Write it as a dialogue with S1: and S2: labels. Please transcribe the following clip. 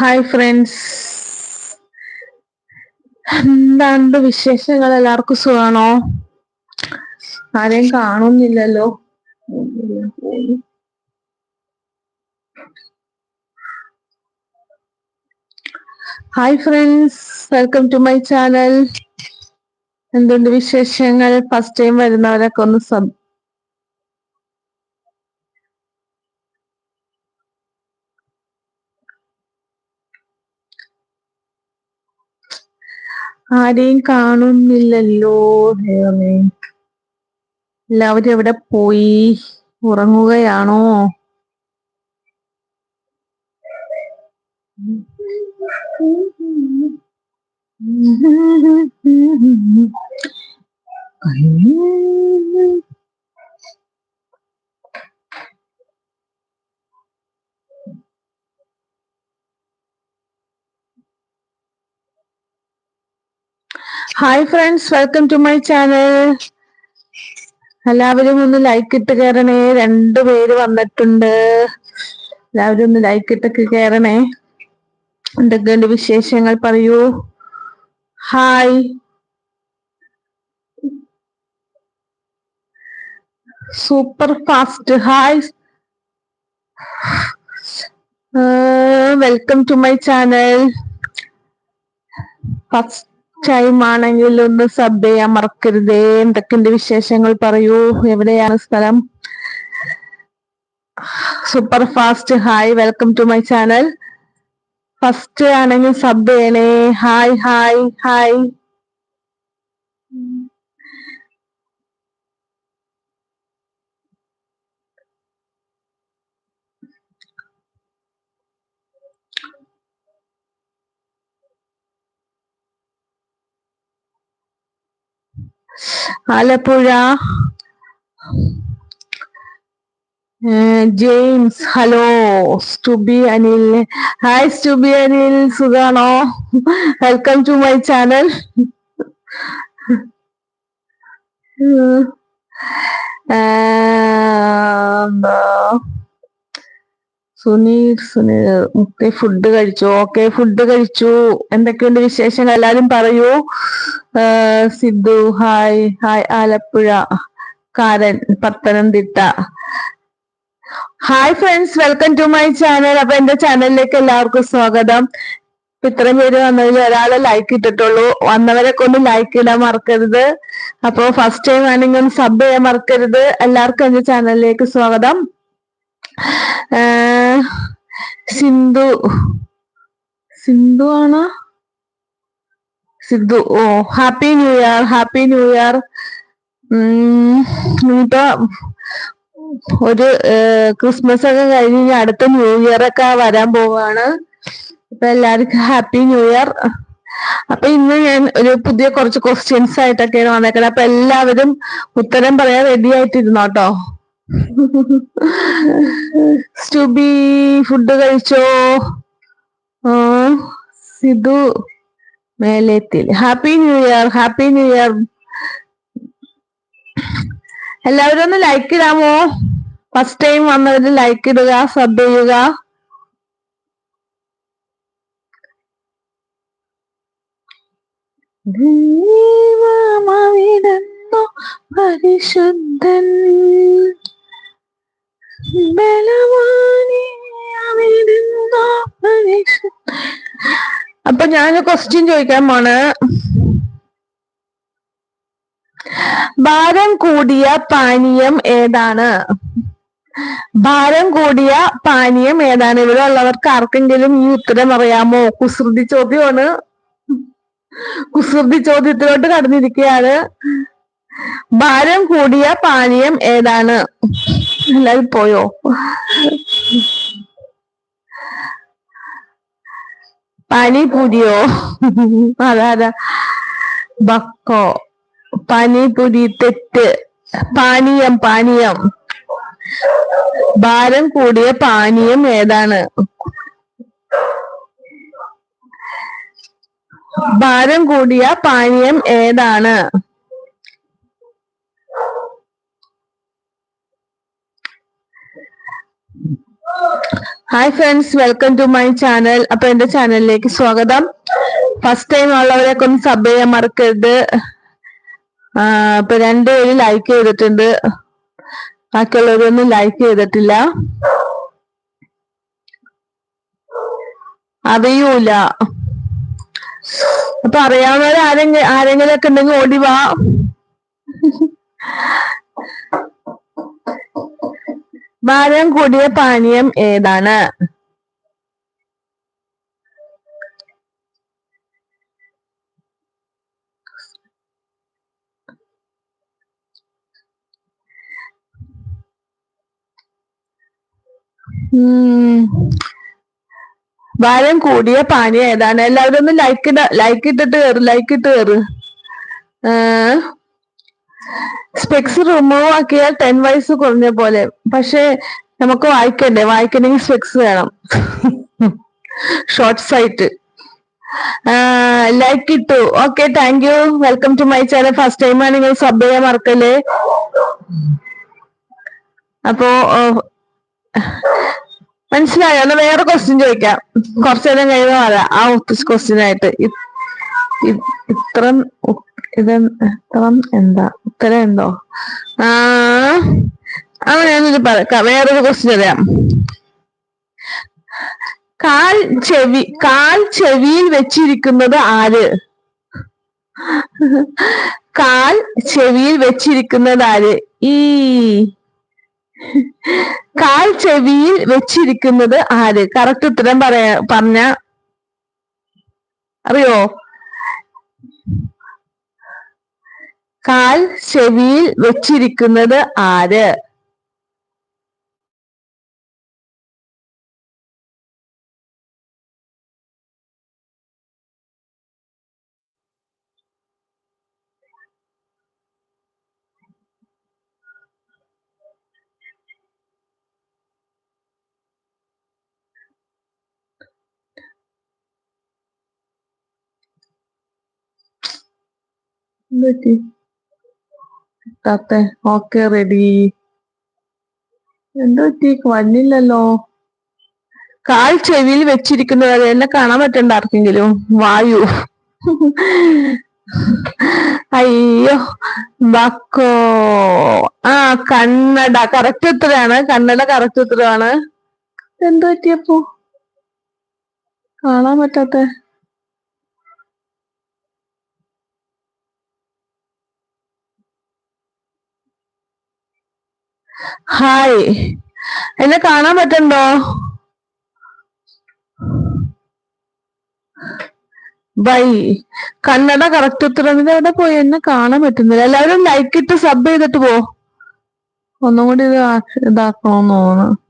S1: Hi friends എന്താണ്ട് വിശേഷങ്ങൾ? എല്ലാവർക്കും സുഖാണോ? ആരെയും കാണുന്നില്ലല്ലോ. Hi friends welcome to my channel എന്തുണ്ട് വിശേഷങ്ങൾ? ഫസ്റ്റ് ടൈം വരുന്നവരൊക്കെ ഒന്ന് ആരെയും കാണുന്നില്ലല്ലോ ഹേമേ എല്ലാവരും എവിടെ പോയി? ഉറങ്ങുകയാണോ? Hi friends welcome to my channel എല്ലാവരും ഒന്ന് ലൈക്ക് ഇട്ട് കയറണേ രണ്ടു പേര് വന്നിട്ടുണ്ട്. എല്ലാവരും ഒന്ന് ലൈക്ക് ഇട്ടൊക്കെ കയറണേ എന്തൊക്കെയുണ്ട് വിശേഷങ്ങൾ പറയൂ. Hi super fast hi welcome to my channel first time ആണെങ്കിൽ ഒന്ന് സബ് ചെയ്യാൻ മറക്കരുതേ എന്തൊക്കെയുണ്ട് വിശേഷങ്ങൾ? പറയൂ. എവിടെയാണ് സ്ഥലം? Super fast hi welcome to my channel first ആണെങ്കിൽ സബ് ചെയ്യണേ hi hi hi Alappuzha James hello സ്റ്റുബി Anil. Hi സ്റ്റുബി അനിൽ സുഖാണോ? Welcome to my channel Suneer Suneer മുത്തെ food കഴിച്ചു? ഓക്കെ ഫുഡ് കഴിച്ചു. എന്തൊക്കെയുണ്ട് വിശേഷങ്ങൾ? എല്ലാരും പറയൂ. Sidhu hi hi Alappuzha. കാരൻ Pathanamthitta. Hi friends welcome to my channel അപ്പൊ എന്റെ ചാനലിലേക്ക് എല്ലാവർക്കും സ്വാഗതം. ഇത്രയും പേര് വന്നതിൽ ഒരാളെ ലൈക്ക് ഇട്ടിട്ടുള്ളൂ. വന്നവരെ കൊണ്ട് ലൈക്ക് ഇടാൻ മറക്കരുത്. അപ്പൊ ഫസ്റ്റ് ടൈം ആണെങ്കിൽ ഒന്ന് സബ് ചെയ്യാൻ മറക്കരുത്. എല്ലാവർക്കും എന്റെ ചാനലിലേക്ക് സ്വാഗതം. സിന്ധു. സിന്ധു ആണ്? സിദ്ധു. ഓ happy new year happy new year. ഇനിയിപ്പോ ഒരു ക്രിസ്മസ് ഒക്കെ കഴിഞ്ഞ് അടുത്ത ന്യൂ ഇയർ ഒക്കെ വരാൻ പോവാണ്. അപ്പൊ എല്ലാവർക്കും ഹാപ്പി ന്യൂ ഇയർ. അപ്പൊ ഇന്ന് ഞാൻ ഒരു പുതിയ കുറച്ച് ക്വസ്റ്റ്യൻസ് ആയിട്ടൊക്കെയാണ് വന്നേക്കുന്നത് അപ്പൊ എല്ലാവരും ഉത്തരം പറയാൻ റെഡി ആയിട്ടിരുന്നോട്ടോ സ്റ്റുബി ഫുഡ് കഴിച്ചോ? Sidhu മേലെത്തിൽ. Happy new year happy new year എല്ലാവരും ഒന്ന് ലൈക്ക് ഇടാമോ? ഫസ്റ്റ് ടൈം വന്നവര് ലൈക്ക് ഇടുക സബ് ചെയ്യുക. ദൈവമാവിടുന്നു പരിശുദ്ധൻ. അപ്പൊ ഞാൻ ക്വസ്റ്റ്യൻ ചോദിക്കാൻ പോണ് ഭാരം കൂടിയ പാനീയം ഏതാണ്? ഭാരം കൂടിയ പാനീയം ഏതാണ്? ഇവിടെ ഉള്ളവർക്ക് ആർക്കെങ്കിലും ഈ ഉത്തരം അറിയാമോ? കുസൃതി ചോദ്യമാണ്. കുസൃതി ചോദ്യത്തിലോട്ട് കടന്നിരിക്കുകയാണ്. ഭാരം കൂടിയ പാനീയം ഏതാണ്? എല്ലാവരും പോയോ? പാനിപൂരിയോ അതാ ബക്കോ. പാനിപൂരി തെറ്റ്. പാനീയം പാനീയം. ഭാരം കൂടിയ പാനീയം ഏതാണ്? ഭാരം കൂടിയ പാനീയം ഏതാണ്? Hi friends welcome to my channel അപ്പൊ എന്റെ ചാനലിലേക്ക് സ്വാഗതം. ഫസ്റ്റ് ടൈം ഉള്ളവരെയൊക്കെ ഒന്ന് സബ് ചെയ്യാൻ മറക്കരുത്. ഇപ്പൊ രണ്ടുപേരും ലൈക്ക് ചെയ്തിട്ടുണ്ട്. ബാക്കിയുള്ളവരൊന്നും ലൈക്ക് ചെയ്തിട്ടില്ല. അറിയൂല. അപ്പൊ അറിയാവുന്നവർ ആരെങ്കിലും ആരെങ്കിലും ഒക്കെ ഉണ്ടെങ്കിൽ ഓടി വാ. ഭാരം കൂടിയ പാനീയം ഏതാണ്. ഭാരം കൂടിയ പാനീയം ഏതാണ്? എല്ലാവരും ഒന്ന് ലൈക്ക് ലൈക്ക് ഇട്ടിട്ട് കയറ് ലൈക്ക് ഇട്ട് കയറ് സ്പെക്സ് റിമൂവ് ആക്കിയാൽ ടെൻ വയസ്സ് കുറഞ്ഞ പോലെ. പക്ഷെ നമുക്ക് വായിക്കണ്ടേ? വായിക്കണമെങ്കിൽ സ്പെക്സ് വേണം. ഷോർട്ട് സൈറ്റ് ലൈക്ക് ഇട്ടു. Okay thank you welcome to my channel first ടൈമാണ് നിങ്ങൾ സബ് ചെയ്യാൻ മറക്കല്ലേ? അപ്പോ മനസ്സിലായോ? എന്നാ വേറെ ക്വസ്റ്റ്യൻ ചോദിക്കാം. കുറച്ചു നേരം കഴിയുമ്പോ വരാം. ആ ക്വസ്റ്റ്യൻ ആയിട്ട്. ഇത്രം ഇത് ഉത്തരം എന്താ? ഉത്തരം എന്തോ ആ ആ ഞാനൊരു പറയാം വേറൊരു ക്വസ്റ്റ്യൻ അറിയാം കാൽ ചെവി കാൽ ചെവിയിൽ വെച്ചിരിക്കുന്നത് ആര്? കാൽ ചെവിയിൽ വെച്ചിരിക്കുന്നത് ആര്? ഈ കാൽ ചെവിയിൽ വെച്ചിരിക്കുന്നത് ആര്? കറക്റ്റ് ഉത്തരം പറയാ പറഞ്ഞ അറിയോ? കാൽ ചെവിയിൽ വെച്ചിരിക്കുന്നത് ആര്? എന്തുപറ്റി? താത്തെ ഓക്കെ റെഡി. എന്തുപറ്റി വന്നില്ലല്ലോ. കാൽ ചെവിയിൽ വെച്ചിരിക്കുന്നത് എന്നെ കാണാൻ പറ്റണ്ട ആർക്കെങ്കിലും. വായു. അയ്യോ ബക്കോ. ആ കണ്ണട. കറക്റ്റ് ഉത്തരാണ്. കണ്ണട കറക്റ്റ് ഉത്തരമാണ് എന്തു പറ്റിയപ്പോ? കാണാൻ പറ്റാത്ത. ഹായ് എന്നെ കാണാൻ പറ്റണ്ടോ? ബൈ. കന്നഡ കറക്റ്റ് ഉത്തരം. എവിടെ പോയി? എന്നെ കാണാൻ പറ്റുന്നില്ല. എല്ലാവരും ലൈക്ക് ഇട്ട് സബ് ചെയ്തിട്ട് പോ. ഒന്നും കൂടി ഇത് ഇതാക്കണോന്ന് തോന്നുന്നു.